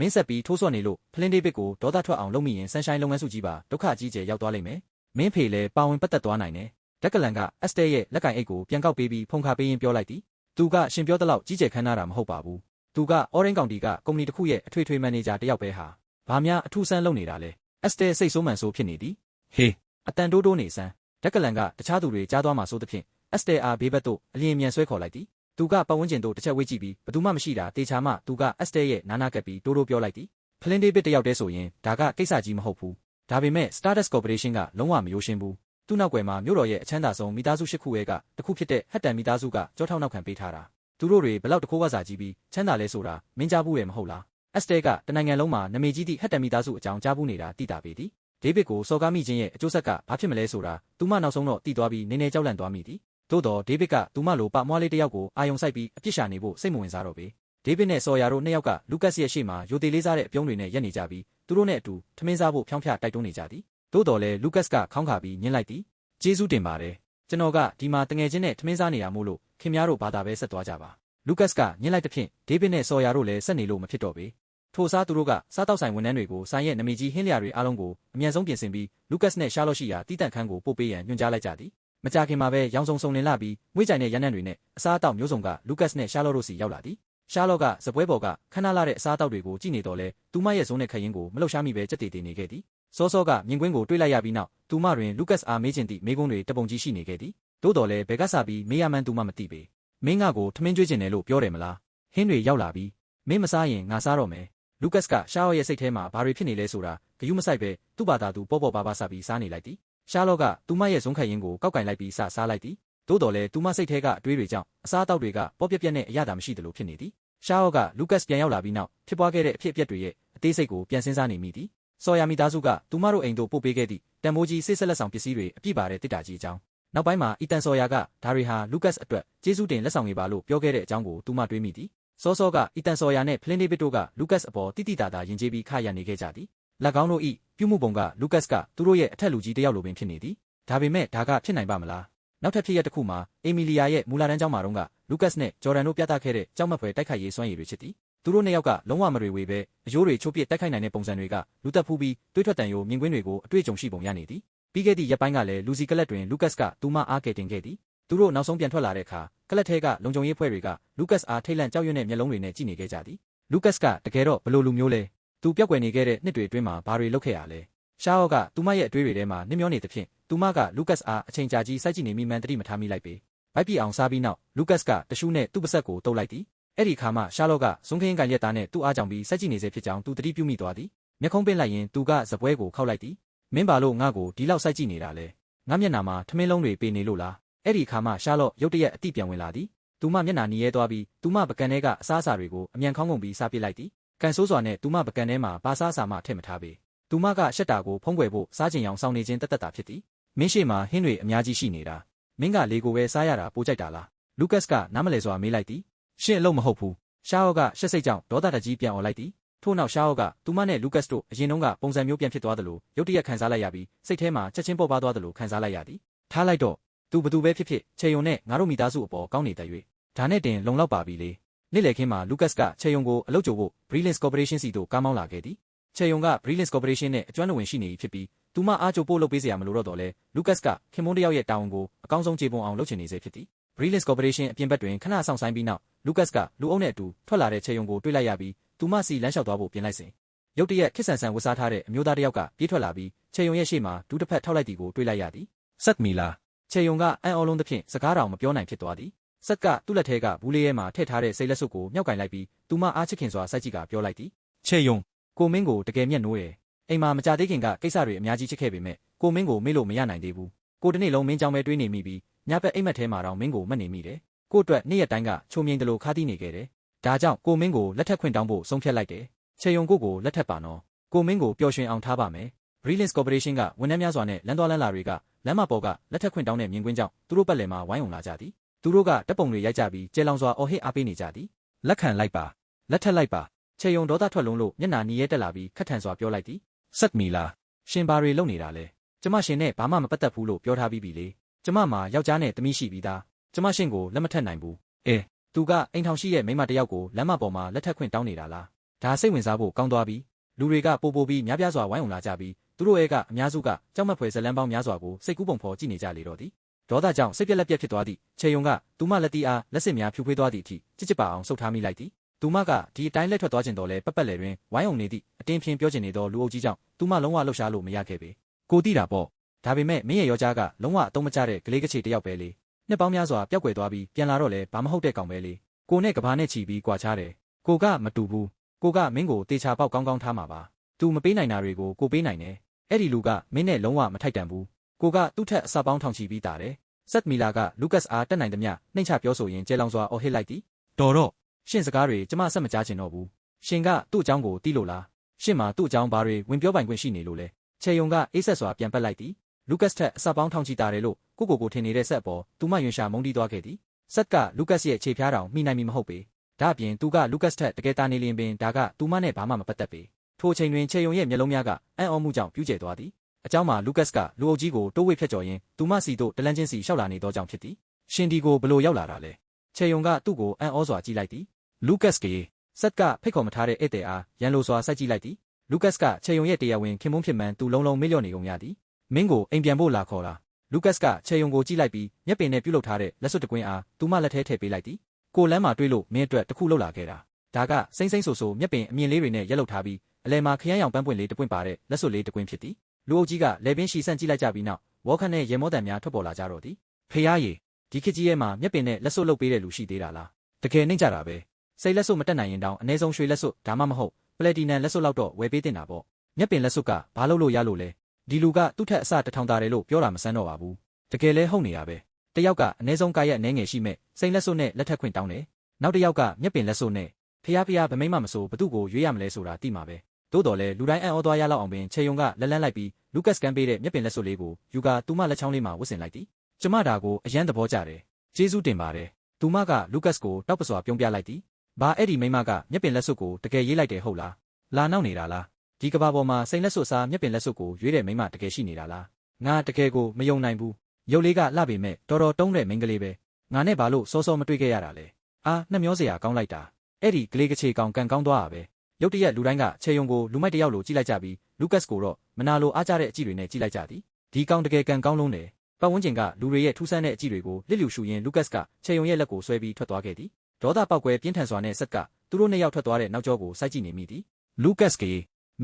Speaker 2: မင်းဆက်ပြီးထိုးဆော့နေလို့ဖလင်းဒေးဗစ်ကိုဒေါသထွက်အောင်လုပ်မိရင်ဆန်ရှိုင်းလုပ်ငန်းစုကြီးပါဒုက္ခကြီးကျယ်ရောက်သွားလိမ့်မယ်မင်းဖေလည်းပါဝင်ပတ်သက်သွားနိုင်တယ်ဒက်ကလန်ကအက်စတဲရဲ့လက်ကင်အိတ်ကိုပြန်ကောက်ပေးပြီးဖုန်ခါပေးရင်းပြောလိုက်သည်သူကရှင်ပြောတဲ့လောက်ကြီးကျယ်ခမ်းနားတာမဟုတ်ပါဘူးသူကအော်ရင်ကောင်တီကကုမ္ပဏီတစ်ခုရဲ့အထွေထွေမန်နေဂျာတယောက်ပဲဟာဘာများအထူးဆန်းလုပ်နေတာလဲအက်စတဲစိတ်ဆိုးမှန်ဆိုးဖြစ်နေသည်ဟေးအတန်တိုးတိုးနေစမ်းဒက်ကလန်ကတခြားသူတွေကြားသွားမှဆိုသဖြင့်အက်စတဲအားဘေးဘက်သို့အလျင်မြန်ဆွဲခေါ်လိုက်သည် သူကပတ်ဝန်းကျင်သို့တစ်ချက်ဝေးကြည့်ပြီးဘသူမှမရှိတာတေချာမှသူကအက်စတဲရဲ့နာနာကပ်ပြီးတိုးတိုးပြောလိုက်သည်ဖလင်းဒေးဗစ်တယောက်တည်းဆိုရင်ဒါကကိစ္စကြီးမဟုတ်ဘူးဒါပေမဲ့ Stardust Corporation ကလုံးဝမယိုးရှင်းဘူးသူ့နောက်ွယ်မှာမြို့တော်ရဲ့အချမ်းသာဆုံးမိသားစုရှစ်ခုရဲ့ကတစ်ခုဖြစ်တဲ့ဟက်တန်မိသားစုကကြောထောက်နောက်ခံပေးထားတာသူတို့တွေဘလောက်တခိုးဝါစာကြီးပြီးချမ်းသာလဲဆိုတာမင်းကြားဘူးရဲ့မဟုတ်လားအက်စတဲကတနိုင်ငံလုံးမှာနမေကြီးသည့်ဟက်တန်မိသားစုအကြောင်းကြားဘူးနေတာသိတာပေသည်ဒေးဗစ်ကိုစော်ကားမိခြင်းရဲ့အကျိုးဆက်ကဘာဖြစ်မလဲဆိုတာသူမနောက်ဆုံးတော့သိသွားပြီးနည်းနည်းကြောက်လန့်သွားမိသည် သို့တော့ဒေးဗစ်ကသူမလိုပမွားလေးတစ်ယောက်ကိုအာယုံဆိုင်ပြီးအပြစ်ရှာနေဖို့စိတ်မဝင်စားတော့ပေဒေးဗစ်နဲ့ဆော်ယာတို့နှစ်ယောက်ကလူကတ်ရဲ့ရှေ့မှာယိုတေလေးစားတဲ့အပြုံးတွေနဲ့ရက်နေကြပြီးသူတို့နဲ့အတူထမင်းစားဖို့ဖြောင်းဖြတိုက်တွန်းနေကြသည်သို့တော်လည်းလူကတ်ကခေါင်းခါပြီးညှင်းလိုက်သည်ကျေးဇူးတင်ပါတယ်ကျွန်တော်ကဒီမှာတငယ်ချင်းနဲ့ထမင်းစားနေတာမို့လို့ခင်များတို့ဘာသာပဲဆက်သွားကြပါလူကတ်စ်ကညှင်းလိုက်တဲ့ဖြင့်ဒေးဗစ်နဲ့ဆော်ယာတို့လည်းဆက်နေလို့မဖြစ်တော့ပေထို့စားသူတို့ကစားတောက်ဆိုင်ဝန်ထမ်းတွေကိုဆိုင်ရဲ့နမီကြီးဟင်းလျာတွေအားလုံးကိုအမြန်ဆုံးပြင်ဆင်ပြီးလူကတ်စ်နဲ့ရှာလော့ရှိရာတီးတန့်ခန်းကိုပို့ပေးရန်ညွှန်ကြားလိုက်ကြသည် မကြခင်မှာပဲရောင်စုံစုံလင်လာပြီးငွေကြိုင်တဲ့ရန်နံ့တွေနဲ့အစားအသောက်မျိုးစုံကလူကတ်စ်နဲ့ရှာလော့တို့စီရောက်လာသည်ရှာလော့ကစပွဲပေါ်ကခဏလာတဲ့အစားအသောက်တွေကိုကြည့်နေတော့လဲသူမရဲ့ဇုံးနဲ့ခရင်ကိုမလှုပ်ရှားမိပဲကြက်တေတေနေခဲ့သည်စောစောကမြင်ကွင်းကိုတွေးလိုက်ရပြီးနောက်သူမတွင်လူကတ်စ်အားမေးချင်သည့်မေးခွန်းတွေတပုံကြီးရှိနေခဲ့သည်သို့တော်လည်းဘယ်ကစားပြီးမေးရမှန်းသူမမသိပေမင်းငါကိုထမင်းကျွေးခြင်းတယ်လို့ပြောတယ်မလားဟင်းတွေရောက်လာပြီးမင်းမစားရင်ငါစားတော့မယ်လူကတ်စ်ကရှာလော့ရဲ့စိတ်ထဲမှာဘာတွေဖြစ်နေလဲဆိုတာဂယုမဆိုင်ပဲသူ့ဘာသာသူပေါ့ပေါ့ပါပါစပြီးစားနေလိုက်သည် ရှာလော့ကသူမရဲ့ဇုံးခရင်ကိုကောက်ကင်လိုက်ပြီးစစားလိုက်သည်သို့တော်လည်းသူမစိတ်ထဲကအတွေးတွေကြောင့်အစားအသောက်တွေကပေါ့ပြက်ပြက်နဲ့အရသာမရှိသလိုဖြစ်နေသည်ရှာအော့ကလူကတ်စ်ပြန်ရောက်လာပြီးနောက်ဖြစ်ပွားခဲ့တဲ့အဖြစ်အပျက်တွေရဲ့အသေးစိတ်ကိုပြန်စဉ်းစားနေမိသည်ဆော်ယာမီသားစုကသူမတို့အိမ်တို့ပို့ပေးခဲ့သည့်တန်မိုးကြီးဆေးဆက်လက်ဆောင်ပစ္စည်းတွေအပြည့်ပါတဲ့တစ်တာကြီးအကြောင်းနောက်ပိုင်းမှာအီတန်ဆော်ယာကဒါတွေဟာလူကတ်စ်အတွက်ကျေးဇူးတင်လက်ဆောင်တွေပါလို့ပြောခဲ့တဲ့အကြောင်းကိုသူမတွေးမိသည်စောစောကအီတန်ဆော်ယာနဲ့ဖလင်းဒေးဗစ်တို့ကလူကတ်စ်အပေါ်တိတိတာတာယဉ်ကျေးပြီးခရရနေခဲ့ကြသည်၎ င်းတို့ဤပြုမှုပုံကလူကတ်စ်ကသူတို့ရဲ့အထက်လူကြီးတယောက်လိုပင်ဖြစ်နေသည်ဒါပေမဲ့ဒါကဖြစ်နိုင်ပါမလားနောက်ထပ်ဖြစ်ရတစ်ခုမှာအေမီလီယာရဲ့မူလာတန်းကျောင်းမှာတော့ကလူကတ်စ်နဲ့ဂျော်ဒန်တို့ပြသခဲ့တဲ့ကြောက်မက်ဖွယ်တိုက်ခိုက်ရေးစွမ်းရည်တွေဖြစ်သည်သူတို့နှစ်ယောက်ကလုံးဝမတွေဝေပဲအယိုးတွေချိုးပစ်တိုက်ခိုက်နိုင်တဲ့ပုံစံတွေကလူတက်ဖူးပြီးတွေးထွက်တန်ယိုမြင်ကွင်းတွေကိုအတွေ့အကြုံရှိပုံရနေသည်ပြီးခဲ့သည့်ရက်ပိုင်းကလည်းလူစီကလပ်တွင်လူကတ်စ်ကသူမအားကယ်တင်ခဲ့သည်သူတို့နောက်ဆုံးပြန်ထွက်လာတဲ့အခါကလပ်ထဲကလုံခြုံရေးဖွဲ့တွေကလူကတ်စ်အားထိတ်လန့်ကြောက်ရွံ့တဲ့မျက်လုံးတွေနဲ့ကြည့်နေခဲ့ကြသည်လူကတ်စ်ကတကယ်တော့ဘယ်လိုလူမျိုးလဲ သူပြောက်ွယ်နေခဲ့တဲ့နှစ်တွေအတွင်းမှာဘာတွေလုပ်ခဲ့ရလဲရှားအော့ကသူမရဲ့အတွေးတွေထဲမှာနှမျောနေသဖြင့်သူမကလူကတ်စ်အားအချိန်ကြာကြီးစိုက်ကြည့်နေမိမှန်းတတိမထားမိလိုက်ပေဗိုက်ပြီအောင်စားပြီးနောက်လူကတ်စ်ကတရှူးနဲ့သူ့ပါဆက်ကိုတုပ်လိုက်သည်အဲ့ဒီအခါမှရှားလော့ကဇွန်ခင်းကန်ရက်သားနဲ့သူ့အားကြောင့်ပြီးစိုက်ကြည့်နေစေဖြစ်ကြောင်းသူတတိပြုမိသွားသည်မျက်ခုံးပင့်လိုက်ရင်သူကဇပွဲကိုခောက်လိုက်သည်မင်းပါလို့ငါ့ကိုဒီလောက်စိုက်ကြည့်နေတာလဲငါမျက်နှာမှာထမင်းလုံးတွေပေနေလို့လားအဲ့ဒီအခါမှရှားလော့ရုတ်တရက်အတိပြန်ဝင်လာသည်သူမမျက်နှာနီးရဲသွားပြီးသူမပကံထဲကအစားအစာတွေကိုအမြန်ခေါင်းကုန်ပြီးစားပစ်လိုက်သည် ကန်ဆိုးစွာနဲ့သူမပကံထဲမှာဘာစားစာမှထည့်မထားပေသူမကရှက်တာကိုဖုံးကွယ်ဖို့စားကျင်အောင်စောင်းနေခြင်းတက်တက်တာဖြစ်သည်မင်းရှိမှဟင်းတွေအများကြီးရှိနေတာမင်းကလေကိုပဲစားရတာပိုကြိုက်တာလားလူကတ်စ်ကနားမလဲစွာမေးလိုက်သည်ရှင့်အလုံးမဟုတ်ဘူးရှာအော့ကရှက်စိတ်ကြောင့်ဒေါသတကြီးပြန်អော်လိုက်သည်ထို့နောက်ရှာအော့ကသူမနဲ့လူကတ်စ်တို့အရင်တုန်းကပုံစံမျိုးပြန်ဖြစ်သွားသလိုရုတ်တရက်ခံစားလိုက်ရပြီးစိတ်ထဲမှာချက်ချင်းပေါ်ပါသွားသလိုခံစားလိုက်ရသည်ထားလိုက်တော့သူဘသူပဲဖြစ်ဖြစ်ခြေယုံနဲ့ငါတို့မိသားစုအပေါ်ကောင်းနေတဲ့၍ဒါနဲ့တင်လုံလောက်ပါပြီလေ နေ့လည်ခင်းမှာလူကတ်စ်ကခြေယုံကိုအလုပ်ကြိုဖို့ Brilliance Corporation စီတို့ကားမောင်းလာခဲ့သည်ခြေယုံက Brilliance Corporation နဲ့အကျွမ်းတော်ဝင်ရှိနေပြီဖြစ်ပြီးသူမအားကြိုပို့လုပ်ပေးစရာမလိုတော့တော့လဲလူကတ်စ်ကခင်မွန်းတယောက်ရဲ့တာဝန်ကိုအကောင်းဆုံးခြေပုံအောင်လုပ်ချင်နေစေဖြစ်သည် Brilliance Corporation အပြင်ဘက်တွင်ခဏဆောင်ဆိုင်ပြီးနောက်လူကတ်စ်ကလူအုပ်နဲ့အတူထွက်လာတဲ့ခြေယုံကိုတွေ့လိုက်ရပြီးသူမစီလမ်းလျှောက်သွားဖို့ပြင်လိုက်စဉ်ရုတ်တရက်ခစ်ဆန်ဆန်ဝတ်စားထားတဲ့အမျိုးသားတယောက်ကပြေးထွက်လာပြီးခြေယုံရဲ့ရှေ့မှာဒူးတစ်ဖက်ထောက်လိုက်သည်ကိုတွေ့လိုက်ရသည်ဆက်မီလာခြေယုံကအံ့ဩလုံးသဖြင့်စကားတော်မပြောနိုင်ဖြစ်သွားသည် ဆက်ကသူ့လက်ထဲကဘူးလေးထဲမှာထည့်ထားတဲ့စိတ်လက်စွပ်ကိုမြောက်ကင်လိုက်ပြီးသူမအားချစ်ခင်စွာစိုက်ကြည့်ကပြောလိုက်သည်ခြေယုံကိုမင်းကိုတကယ်မျက်နှိုးရယ်အိမ်မှာမကြသေးခင်ကကိစ္စတွေအများကြီးချစ်ခဲ့ပေမဲ့ကိုမင်းကိုမေ့လို့မရနိုင်သေးဘူးကိုတနေ့လုံးမင်းကြောင်ပဲတွေးနေမိပြီးညဘက်အိမ်မက်ထဲမှာတော့မင်းကိုမှတ်နေမိတယ်ကိုအတွက်နေ့ရက်တိုင်းကချုံမြိန်တယ်လို့ခါးသီးနေခဲ့တယ်ဒါကြောင့်ကိုမင်းကိုလက်ထက်ခွင့်တောင်းဖို့ဆုံးဖြတ်လိုက်တယ်ခြေယုံကိုကိုလက်ထက်ပါနော်ကိုမင်းကိုပျော်ရွှင်အောင်ထားပါမယ် Brilliance Corporation ကဝန်ထမ်းများစွာနဲ့လမ်းသွားလမ်းလာတွေကလမ်းမပေါ်ကလက်ထက်ခွင့်တောင်းတဲ့မြင်ကွင်းကြောင့်သူတို့ပတ်လည်မှာဝိုင်းုံလာကြသည် သူတို့ကတပ်ပုံတွေရိုက်ကြပြီးကျဲလောင်စွာအော်ဟစ်အားပေးနေကြသည်လက်ခံလိုက်ပါလက်ထက်လိုက်ပါခြေယုံဒေါသထွက်လုံးလို့မျက်နာနီးရဲတက်လာပြီးခက်ထန်စွာပြောလိုက်သည်ဆက်မီလာရှင်ဘာတွေလုပ်နေတာလဲကျမရှင်နဲ့ဘာမှမပတ်သက်ဘူးလို့ပြောထားပြီးပြီလေကျမမှာယောက်ျားနဲ့သမီးရှိပြီးသားကျမရှင်ကိုလက်မထက်နိုင်ဘူးအဲသူကအိမ်ထောင်ရှိရဲ့မိန်းမတယောက်ကိုလမ်းမပေါ်မှာလက်ထက်ခွင့်တောင်းနေတာလားဒါစိတ်ဝင်စားဖို့ကောင်းသွားပြီလူတွေကပိုပိုပြီးများပြားစွာဝိုင်းုံလာကြပြီးသူတို့ရဲ့ကအများစုကကြောက်မက်ဖွယ်ဇလန်းပေါင်းများစွာကိုစိတ်ကူးပုံဖော်ကြည့်နေကြလေတော့သည် ဒေါသကြောင့်စိတ်ပြက်လက်ပြက်ဖြစ်သွားသည့်ခြေယုံကသူမလက်တီအားလက်စစ်များဖြူဖွေးသွားသည့်အထိချစ်ချစ်ပါအောင်ဆုပ်ထားမိလိုက်သည်သူမကဒီအတိုင်းလက်ထွက်သွားခြင်းတော်လဲပက်ပက်လေတွင်ဝိုင်းုံနေသည့်အတင်းဖြင်းပြောချင်နေသောလူအုပ်ကြီးကြောင့်သူမလုံးဝလှုပ်ရှားလို့မရခဲ့ပေကိုတိတာပေါ့ဒါပေမဲ့မင်းရဲ့ယောက်ျားကလုံးဝအတုံးမကျတဲ့ကလေးကချေတယောက်ပဲလေနှစ်ပေါင်းများစွာပျောက်ကွယ်သွားပြီးပြန်လာတော့လဲဘာမဟုတ်တဲ့ကောင်ပဲလေကိုနဲ့ကဘာနဲ့ချီပြီးကြွာချတယ်ကိုကမတူဘူးကိုကမင်းကိုတေချာပေါက်ကောင်းကောင်းထားမှာပါသူမပေးနိုင်တာတွေကိုကိုပေးနိုင်တယ်အဲ့ဒီလူကမင်းနဲ့လုံးဝမထိုက်တန်ဘူး ကိုကသူ့ထက်အစပေါင်းထောင်ချီပြီးတာတယ်ဆက်မီလာကလူကတ်အားတက်နိုင်သမျှနှိမ့်ချပြောဆိုရင်ကျဲလောင်စွာအော်ဟစ်လိုက်သည်တော်တော့ရှင့်စကားတွေကျမဆက်မကြားချင်တော့ဘူးရှင်ကသူ့အကြောင်းကိုတီးလို့လားရှင့်မှာသူ့အကြောင်းဘာတွေဝင်ပြောပိုင်ခွင့်ရှိနေလို့လဲခြေယုံကအေးဆက်စွာပြန်ပက်လိုက်သည်လူကတ်ထက်အစပေါင်းထောင်ချီတာတယ်လို့ကိုကိုကိုထင်နေတဲ့ဆက်ပေါ်သူမယွန်ရှာမုန်းတီးသွားခဲ့သည်ဆက်ကလူကတ်ရဲ့ခြေဖျားတောင်မိနိုင်မီမဟုတ်ပေဒါအပြင်သူကလူကတ်ထက်တကယ်တာနေလျင်ပင်ဒါကသူမနဲ့ဘာမှမပတ်သက်ပေထိုအချိန်တွင်ခြေယုံရဲ့မျက်လုံးများကအံ့ဩမှုကြောင့်ပြူးကျဲသွားသည် အကြောင်းမှာလူကတ်ကလူအုပ်ကြီးကိုတိုးဝိတ်ဖြတ်ကျော်ရင်းသူမစီတို့တလန်းချင်းစီလျှောက်လာနေသောကြောင့်ဖြစ်သည်ရှင်ဒီကိုဘလို့ရောက်လာတာလဲချေယုံကသူ့ကိုအံ့ဩစွာကြည့်လိုက်သည်လူကတ်ကေဆက်ကဖိတ်ခေါ်မထားတဲ့ဧည့်သည်အားရန်လိုစွာစိုက်ကြည့်လိုက်သည်လူကတ်ကချေယုံရဲ့တရားဝင်ခင်မုန်းဖြစ်မှန်သူလုံးလုံးမေ့လျော့နေုံရသည်မင်းကိုအိမ်ပြန်ဖို့လာခေါ်လာလူကတ်ကချေယုံကိုကြည့်လိုက်ပြီးမျက်ပင်နဲ့ပြုတ်လုပ်ထားတဲ့လက်စွပ်တကွင်းအားသူမလက်ထဲထည့်ပေးလိုက်သည်ကိုလမ်းမှာတွေးလို့မင်းအတွက်တခုလောက်လာခဲ့တာဒါကစိမ့်စိမ့်ဆိုဆိုမျက်ပင်အမြင်လေးတွေနဲ့ရက်လုပ်ထားပြီးအလဲမှာခရမ်းရောင်ပန်းပွင့်လေးတပွင့်ပါတဲ့လက်စွပ်လေးတကွင်းဖြစ်သည် လူအုပ်ကြီးကလေပင်ရှီဆန့်ကြည့်လိုက်ကြပြီးနောက်ဝေါခန့်နဲ့ရေမောတန်များထွက်ပေါ်လာကြတော့သည်ဖေးရရေဒီခေတ်ကြီးရဲ့မှာမျက်ပင်နဲ့လက်စွပ်လုပ်ပေးတဲ့လူရှိသေးတာလားတကယ်နှိမ့်ကြတာပဲစိတ်လက်စွပ်မတက်နိုင်ရင်တောင်အ ਨੇ ဆုံးရွှေလက်စွပ်ဒါမှမဟုတ်ပလက်တီနမ်လက်စွပ်လောက်တော့ဝယ်ပေးတင်တာပေါ့မျက်ပင်လက်စွပ်ကဘာလို့လို့ရလို့လဲဒီလူကသူ့ထက်အစတထောင်တာတယ်လို့ပြောတာမဆန်းတော့ပါဘူးတကယ်လဲဟုတ်နေရပဲတယောက်ကအ ਨੇ ဆုံးကားရဲ့အနေငယ်ရှိမဲ့စိတ်လက်စွပ်နဲ့လက်ထက်ခွင့်တောင်းတယ်နောက်တစ်ယောက်ကမျက်ပင်လက်စွပ်နဲ့ဖျားဖျားဗမိမ့်မမဆိုဘသူ့ကိုရွေးရမလဲဆိုတာသိမှာပဲ သို့တော်လဲလူတိုင်းအံ့ဩသွားရလောက်အောင်ပင်ခြေယုံကလက်လန်းလိုက်ပြီးလူကတ်ကန်ပေးတဲ့မျက်ပင်လက်စွပ်လေးကိုယူကာသူမလက်ချောင်းလေးမှာဝတ်ဆင်လိုက်သည်ကျမဒါကိုအယမ်းသဘောကျတယ်ကျေးဇူးတင်ပါတယ်သူမကလူကတ်ကိုတောက်ပစွာပြုံးပြလိုက်သည်ဘာအဲ့ဒီမိမကမျက်ပင်လက်စွပ်ကိုတကယ်ရေးလိုက်တယ်ဟုတ်လားလာနောက်နေတာလားဒီကဘာပေါ်မှာစိန်လက်စွပ်စားမျက်ပင်လက်စွပ်ကိုရွေးတဲ့မိမတကယ်ရှိနေတာလားငါတကယ်ကိုမယုံနိုင်ဘူးရုပ်လေးကလှပေမဲ့တော်တော်တုံးတဲ့မိန်းကလေးပဲငါနဲ့ဘာလို့စောစောမတွေ့ခဲ့ရတာလဲအာနှမျောစရာကောင်းလိုက်တာအဲ့ဒီကလေးကချေကောင်ကန်ကောင်းသွားတာပဲ ရုတ်တရက်လူတိုင်းကခြေယုံကိုလူမိုက်တယောက်လိုကြည့်လိုက်ကြပြီးလူကတ်ကိုတော့မနာလိုအားကြတဲ့အကြည့်တွေနဲ့ကြည့်လိုက်ကြသည်ဒီကောင်တကယ်ကန်ကောင်းလုံးတယ်ပတ်ဝန်းကျင်ကလူတွေရဲ့ထူးဆန်းတဲ့အကြည့်တွေကိုလစ်လျူရှူရင်းလူကတ်ကခြေယုံရဲ့လက်ကိုဆွဲပြီးထွက်သွားခဲ့သည်ဒေါသပေါက်ကွဲပြင်းထန်စွာနဲ့ဆက်ကသူတို့နှစ်ယောက်ထွက်သွားတဲ့နောက်ကျောကိုစိုက်ကြည့်နေမိသည်လူကတ်က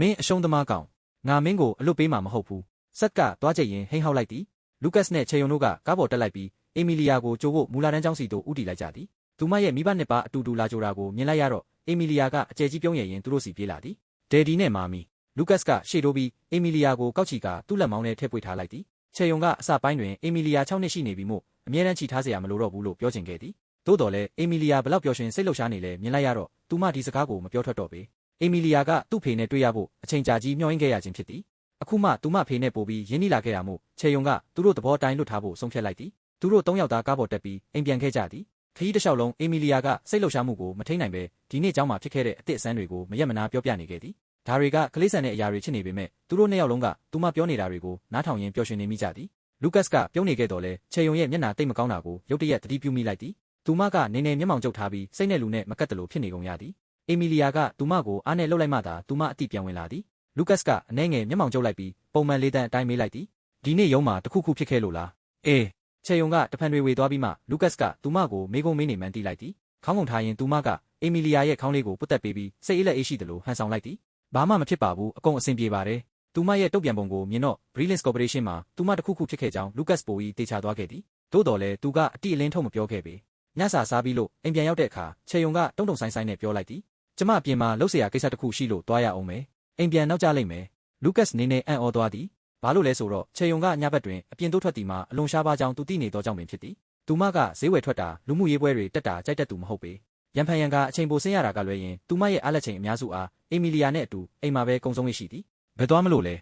Speaker 2: မင်းအရှုံးသမားကောင်ငါမင်းကိုအလွတ်ပေးမှာမဟုတ်ဘူးဆက်ကသွားကြည့်ရင်ဟိန်းဟောက်လိုက်သည်လူကတ်နဲ့ခြေယုံတို့ကကားပေါ်တက်လိုက်ပြီးအေမီလီယာကိုကြိုးဖို့မူလာတန်းကျောင်းစီတို့ဥတီလိုက်ကြသည်သူမရဲ့မိဘနှစ်ပါအတူတူလာကြတာကိုမြင်လိုက်ရတော့ အေမီလီယာကအကျယ်ကြီးပြုံးရရင်သူတို့စီပြေးလာသည်ဒယ်ဒီနဲ့မာမီလူကတ်ကရှေ့တိုးပြီးအေမီလီယာကိုကောက်ချီကသူ့လက်မောင်းနဲ့ထည့်ပွေထားလိုက်သည်ခြေယုံကအစပိုင်းတွင်အေမီလီယာ6နှစ်ရှိနေပြီမို့အမြဲတမ်းချီထားเสียရမလိုတော့ဘူးလို့ပြောချင်ခဲ့သည်သို့တော်လည်းအေမီလီယာဘလောက်ပျော်ရွှင်စိတ်လှုပ်ရှားနေလဲမြင်လိုက်ရတော့သူမဒီစကားကိုမပြောထွက်တော့ပေအေမီလီယာကသူ့ဖေနဲ့တွေ့ရဖို့အချိန်ကြာကြီးမျှော်ရင်းခဲ့ရခြင်းဖြစ်သည်အခုမှသူမဖေနဲ့ပို့ပြီးရင်းနှီးလာခဲ့ရမို့ခြေယုံကသူတို့သဘောတိုင်းလွတ်ထားဖို့ဆုံးဖြတ်လိုက်သည်သူတို့၃ယောက်သားကားပေါ်တက်ပြီးအိမ်ပြန်ခဲ့ကြသည် ခရီးတစ်လျှောက်လုံးအေမီလီယာကစိတ်လှုပ်ရှားမှုကိုမထိန်နိုင်ပဲဒီနေ့ကျောင်းမှာဖြစ်ခဲ့တဲ့အသစ်အဆန်းတွေကိုမရက်မနာပြောပြနေခဲ့သည်ဒါတွေကကလေးဆန်တဲ့အရာတွေဖြစ်နေပေမဲ့သူတို့နှစ်ယောက်လုံးကသူမပြောနေတာတွေကိုနားထောင်ရင်းပျော်ရွှင်နေမိကြသည်လူကတ်ကပြုံးနေခဲ့တော်လဲခြေယုံရဲ့မျက်နှာတိတ်မကောင်းတာကိုရုတ်တရက်သတိပြုမိလိုက်သည်သူမကနေနေမျက်မှောင်ကျုပ်ထားပြီးစိတ်နဲ့လူနဲ့မကတ်တလို့ဖြစ်နေကုန်ရသည်အေမီလီယာကသူမကိုအားနဲ့လှုပ်လိုက်မှသာသူမအတိပြန်ဝင်လာသည်လူကတ်ကအနှဲငယ်မျက်မှောင်ကျုပ်လိုက်ပြီးပုံမှန်လေးတန်းအတိုင်းမေးလိုက်သည်ဒီနေ့ရုံးမှာတခုခုဖြစ်ခဲ့လို့လားအေး ခြေယုံကတဖန်တွေဝေသွားပြီးမှလူကတ်ကသူမကိုမေးကုန်းမေးနေမှန်းသိလိုက်သည်ခေါင်းငုံထားရင်သူမကအေမီလီယာရဲ့ခေါင်းလေးကိုပုတ်တက်ပေးပြီးစိတ်အေးလက်အေးရှိတယ်လို့ဟန်ဆောင်လိုက်သည်ဘာမှမဖြစ်ပါဘူးအကုန်အဆင်ပြေပါတယ်သူမရဲ့တုတ်ပြန်ပုံကိုမြင်တော့ Brilliance Corporation မှာသူမတခုခုဖြစ်ခဲ့ကြောင်း Lucas Poe တေချာသွားခဲ့သည်သို့တော်လည်းသူကအတိအလင်းထုတ်မပြောခဲ့ပေညစာစားပြီးလို့အိမ်ပြန်ရောက်တဲ့အခါခြေယုံကတုံတုံဆိုင်ဆိုင်နဲ့ပြောလိုက်သည်ကျမအပြင်မှာလှုပ်เสียကိစ္စတစ်ခုရှိလို့တွားရအောင်မယ်အိမ်ပြန်နောက်ကျလိမ့်မယ် Lucas နေနေအံ့ဩသွားသည် ဘာလို့လဲဆိုတော့ခြေယုံကညဘက်တွင်အပြင်သို့ထွက်သည်မှာအလွန်ရှားပါကြောင်းသူသိနေသောကြောင့်ပင်ဖြစ်သည်သူမကဈေးဝယ်ထွက်တာလူမှုရေးပွဲတွေတက်တာကြိုက်တတ်သူမဟုတ်ပေရန်ဖန်ရန်ကအချိန်ပိုဆင်းရတာကလွယ်ရင်သူမရဲ့အားလက်ချိန်အများစုအားအေမီလီယာနဲ့အတူအိမ်မှာပဲကုံဆုံးရရှိသည်ဘယ်သွားမလို့လဲ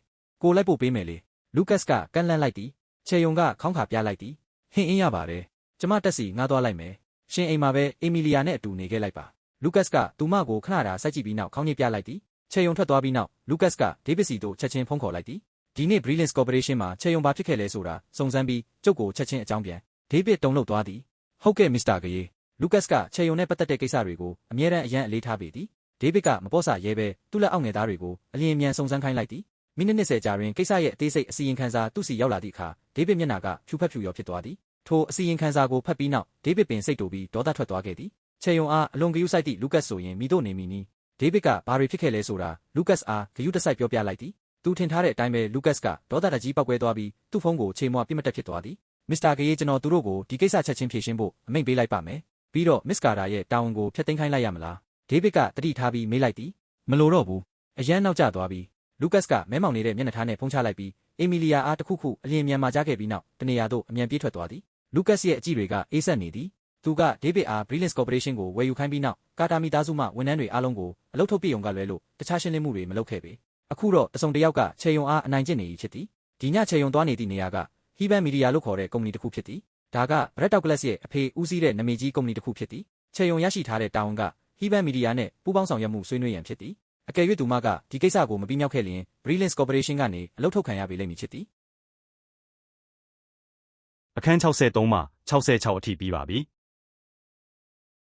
Speaker 2: ကိုလိုက်ပို့ပေးမယ်လေလူကတ်ကကန့်လန့်လိုက်သည်ခြေယုံကခေါင်းခါပြလိုက်သည်ဟင်းအင်းရပါတယ်ကျမတက်စီငားသွားလိုက်မယ်ရှင်အိမ်မှာပဲအေမီလီယာနဲ့အတူနေခဲ့လိုက်ပါလူကတ်ကသူမကိုခဏတာစိုက်ကြည့်ပြီးနောက်ခေါင်းညစ်ပြလိုက်သည်ခြေယုံထွက်သွားပြီးနောက်လူကတ်ကဒေးဗစ်စီတို့ချက်ချင်းဖုန်းခေါ်လိုက်သည် ဒီနေ့ Brilliance Corporation မှာခြေယုံဘာဖြစ်ခဲ့လဲဆိုတာစုံစမ်းပြီးကျုပ်ကိုချက်ချင်းအကြောင်းပြန်ဒေးဗစ်တုံလို့သွားသည်ဟုတ်ကဲ့မစ္စတာဂရေလူကတ်ကခြေယုံနဲ့ပတ်သက်တဲ့ကိစ္စတွေကိုအမြဲတမ်းအရန်အလေးထားပေသည်ဒေးဗစ်ကမပေါ့စာရဲပဲသူ့လက်အောက်ငယ်သားတွေကိုအလျင်အမြန်စုံစမ်းခိုင်းလိုက်သည်မိနစ်20ကြာတွင်ကိစ္စရဲ့အသေးစိတ်အစီရင်ခံစာသူ့စီရောက်လာသည့်အခါဒေးဗစ်မျက်နှာကဖြူဖက်ဖြူရောဖြစ်သွားသည်ထိုအစီရင်ခံစာကိုဖတ်ပြီးနောက်ဒေးဗစ်ပင်စိတ်တူပြီးဒေါသထွက်သွားခဲ့သည်ခြေယုံအားအလွန်ဂယုစိုက်သည့်လူကတ်ဆိုရင်မိတို့နေမိနီးဒေးဗစ်ကဘာတွေဖြစ်ခဲ့လဲဆိုတာလူကတ်အားဂယုတစိုက်ပြောပြလိုက်သည် သူထင်ထားတဲ့အတိုင်းပဲလူကတ်ကဒေါသတကြီးပောက်ကွဲသွားပြီးသူ့ဖုန်းကိုချိန်မွာပြစ်မတက်ဖြစ်သွားသည်မစ္စတာဂေးကျွန်တော်သူတို့ကိုဒီကိစ္စချက်ချင်းဖြေရှင်းဖို့အမိန့်ပေးလိုက်ပါမယ်ပြီးတော့မစ္စကာတာရဲ့တာဝန်ကိုဖျက်သိမ်းခိုင်းလိုက်ရမလားဒေးဗစ်ကတတိထားပြီးမေးလိုက်သည်မလိုတော့ဘူးအရန်နောက်ကျသွားပြီးလူကတ်ကမဲမောင်နေတဲ့မျက်နှာထားနဲ့ဖုံးချလိုက်ပြီးအေမီလီယာအားတခုခုအလျင်မြန်မာကြားခဲ့ပြီးနောက်တနေရာသို့အမြန်ပြေးထွက်သွားသည်လူကတ်ရဲ့အကြည့်တွေကအေးဆက်နေသည်သူကဒေးဗစ်အား Brilliance Corporation ကိုဝယ်ယူခိုင်းပြီးနောက်ကာတာမီသားစုမှဝန်ထမ်းတွေအားလုံးကိုအလုပ်ထုတ်ပြရုံကလွဲလို့တခြားရှင်းလင်းမှုတွေမလုပ်ခဲ့ပေ အခုတော့တစုံတစ်ယောက်ကခြေယုံအားအနိုင်ကျင့်နေပြီဖြစ်သည်ဒီညခြေယုံသွားနေသည့်နေရာကဟီဘန်မီဒီယာလို့ခေါ်တဲ့ကုမ္ပဏီတစ်ခုဖြစ်သည်ဒါကဘရက်တောက်ကလပ်ရဲ့အဖေဦးစီးတဲ့နာမည်ကြီးကုမ္ပဏီတစ်ခုဖြစ်သည်ခြေယုံရရှိထားတဲ့တာဝန်ကဟီဘန်မီဒီယာနဲ့ပူးပေါင်းဆောင်ရွက်မှုဆွေးနွေးရန်ဖြစ်သည်အကယ်၍သူမကဒီကိစ္စကိုမပြီးမြောက်ခဲ့လျင် Brilliance Corporation ကနေအလုပ်ထုတ်ခံရပေလိမ့်မည်ဖြစ်သည်
Speaker 1: အခန်း63မှ66အထိပြီးပါပြီ